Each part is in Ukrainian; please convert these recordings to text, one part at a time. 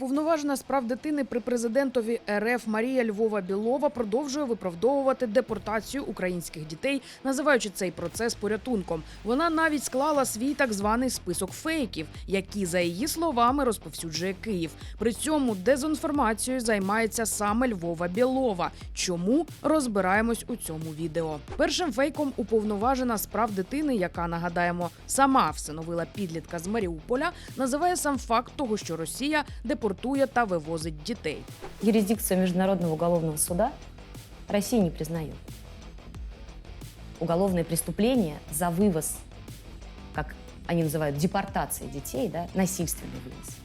Уповноважена з прав дитини при президентові РФ Марія Львова Білова продовжує виправдовувати депортацію українських дітей, називаючи цей процес порятунком. Вона навіть склала свій так званий список фейків, які за її словами розповсюджує Київ. При цьому дезінформацією займається саме Львова Білова. Чому розбираємось у цьому відео? Першим фейком уповноважена з прав дитини, яка нагадаємо сама всиновила підлітка з Маріуполя, називає сам факт того, що Росія депортує та вивозить дітей. Юрисдикция Международного уголовного суда Россия не признает. Уголовное преступление за вывоз, как они называют, депортацией детей, да, насильственный вывоз,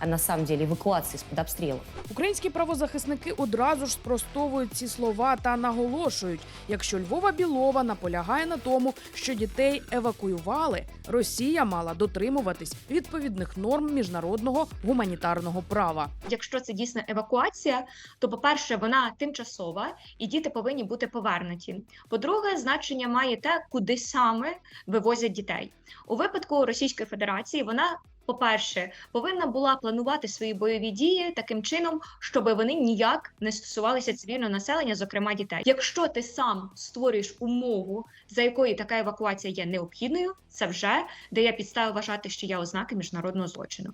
а на самом деле эвакуация из-под обстрелов. Українські правозахисники одразу ж спростовують ці слова та наголошують: якщо Львова Білова наполягає на тому, що дітей евакуювали, Росія мала дотримуватись відповідних норм міжнародного гуманітарного права. Якщо це дійсно евакуація, то по-перше, вона тимчасова, і діти повинні бути повернуті. По-друге, значення має те, куди саме вивозять дітей. У випадку Російської Федерації вона. По-перше, повинна була планувати свої бойові дії таким чином, щоб вони ніяк не стосувалися цивільного населення, зокрема дітей. Якщо ти сам створюєш умову, за якою така евакуація є необхідною, це вже дає підстави вважати, що є ознаки міжнародного злочину.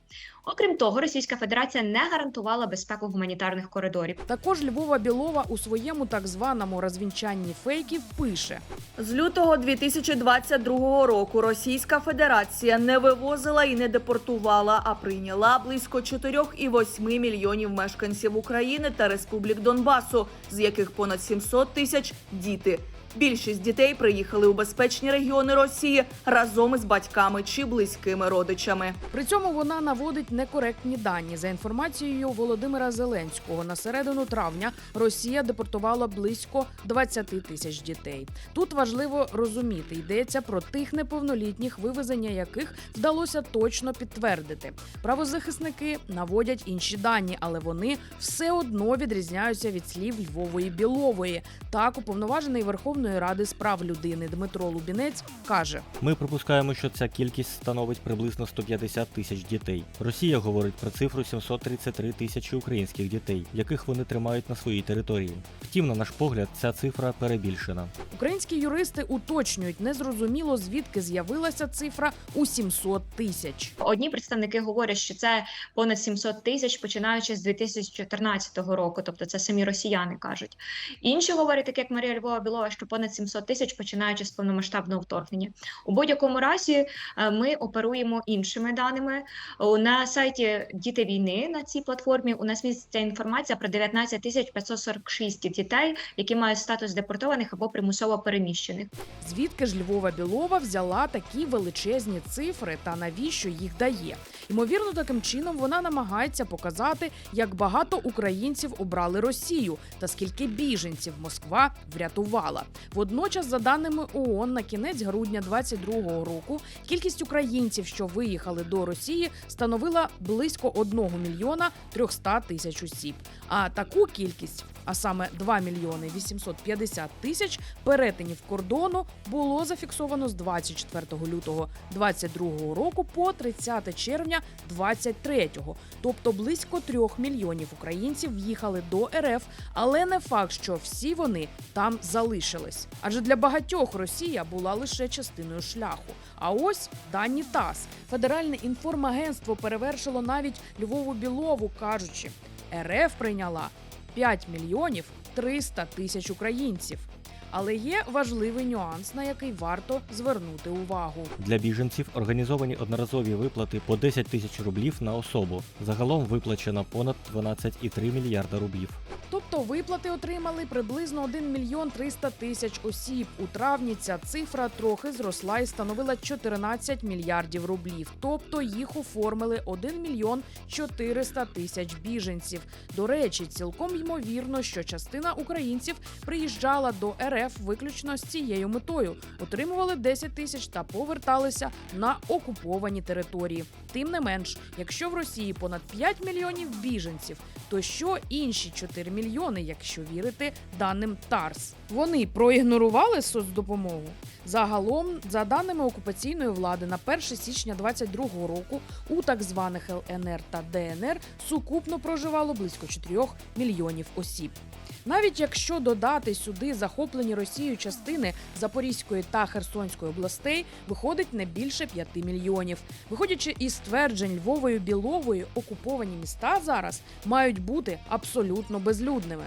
Окрім того, Російська Федерація не гарантувала безпеку гуманітарних коридорів. Також Львова Білова у своєму так званому розвінчанні фейків пише: З лютого 2022 року Російська Федерація не вивозила і не депортувала, а прийняла близько 4,8 мільйонів мешканців України та республік Донбасу, з яких понад 700 тисяч діти. Більшість дітей приїхали у безпечні регіони Росії разом із батьками чи близькими родичами. При цьому вона наводить некоректні дані. За інформацією Володимира Зеленського, на середину травня Росія депортувала близько 20 тисяч дітей. Тут важливо розуміти, йдеться про тих неповнолітніх, вивезення яких вдалося точно підтвердити. Правозахисники наводять інші дані, але вони все одно відрізняються від слів Львової Білової. Так, уповноважений Верховної Ради з прав людини Дмитро Лубінець каже. Ми припускаємо, що ця кількість становить приблизно 150 тисяч дітей. Росія говорить про цифру 733 тисячі українських дітей, яких вони тримають на своїй території. Втім, на наш погляд, ця цифра перебільшена. Українські юристи уточнюють, незрозуміло звідки з'явилася цифра у 700 тисяч. Одні представники говорять, що це понад 700 тисяч, починаючи з 2014 року, тобто це самі росіяни кажуть. Інші говорять, так як Марія Львова Білова, що понад 700 тисяч, починаючи з повномасштабного вторгнення. У будь-якому разі е, ми оперуємо іншими даними. На сайті Діти війни на цій платформі у нас міститься інформація про 19 тисяч 546 дітей, які мають статус депортованих або примусово переміщених. Звідки ж Львова Білова взяла такі величезні цифри та навіщо їх дає? Ймовірно, таким чином вона намагається показати, як багато українців обрали Росію та скільки біженців Москва врятувала. Водночас, за даними ООН, на кінець грудня 22-го року кількість українців, що виїхали до Росії, становила близько 1 мільйона 300 тисяч осіб. А таку кількість, а саме 2 мільйони 850 тисяч перетинів кордону, було зафіксовано з 24 лютого 22 року по 30 червня 23-го. Тобто близько 3 мільйонів українців в'їхали до РФ, але не факт, що всі вони там залишились. Адже для багатьох Росія була лише частиною шляху. А ось дані ТАСС. Федеральне інформагентство перевершило навіть Львову Білову, кажучи, РФ прийняла 5 мільйонів 300 тисяч українців. Але є важливий нюанс, на який варто звернути увагу. Для біженців організовані одноразові виплати по 10 тисяч рублів на особу. Загалом виплачено понад 12,3 мільярда рублів. Тобто виплати отримали приблизно 1 мільйон 300 тисяч осіб. У травні ця цифра трохи зросла і становила 14 мільярдів рублів. Тобто їх оформили 1 мільйон 400 тисяч біженців. До речі, цілком ймовірно, що частина українців приїжджала до РФ виключно з цією метою, отримували 10 тисяч та поверталися на окуповані території. Тим не менш, якщо в Росії понад 5 мільйонів біженців, то що інші 4 мільйони мільйони, якщо вірити даним ТАРС. Вони проігнорували соцдопомогу. Загалом, за даними окупаційної влади, на 1 січня 2022 року у так званих ЛНР та ДНР сукупно проживало близько 4 мільйонів осіб. Навіть якщо додати сюди захоплені Росією частини Запорізької та Херсонської областей, виходить не більше 5 мільйонів. Виходячи із тверджень Львовою Білової, окуповані міста зараз мають бути абсолютно безлюдними.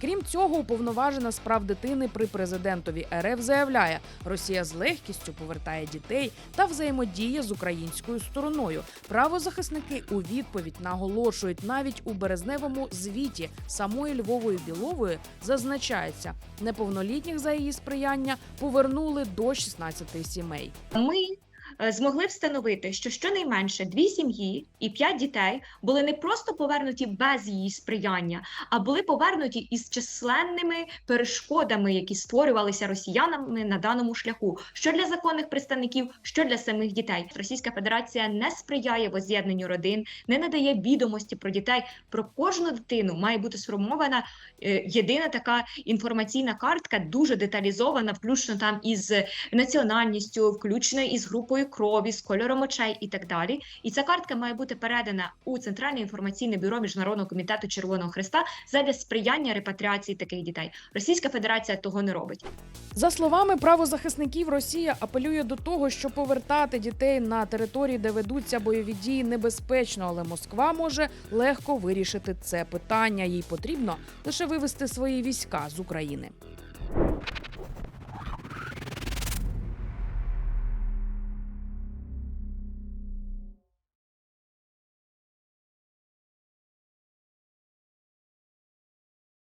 Крім цього, уповноважена з прав дитини при президентові РФ заявляє, Росія з легкістю повертає дітей та взаємодіє з українською стороною. Правозахисники у відповідь наголошують навіть у березневому звіті самої Львової Білової зазначається, неповнолітніх за її сприяння повернули до 16 сімей. Ми змогли встановити, що щонайменше дві сім'ї і п'ять дітей були не просто повернуті без її сприяння, а були повернуті із численними перешкодами, які створювалися росіянами на даному шляху, що для законних представників, що для самих дітей. Російська Федерація не сприяє воз'єднанню родин, не надає відомості про дітей. Про кожну дитину має бути сформована е, єдина така інформаційна картка, дуже деталізована, включно там із національністю, включно із групою крові, з кольором очей і так далі. І ця картка має бути передана у Центральне інформаційне бюро Міжнародного комітету Червоного Христа задля сприяння репатріації таких дітей. Російська Федерація того не робить. За словами правозахисників, Росія апелює до того, що повертати дітей на території, де ведуться бойові дії, небезпечно, але Москва може легко вирішити це питання. Їй потрібно лише вивести свої війська з України.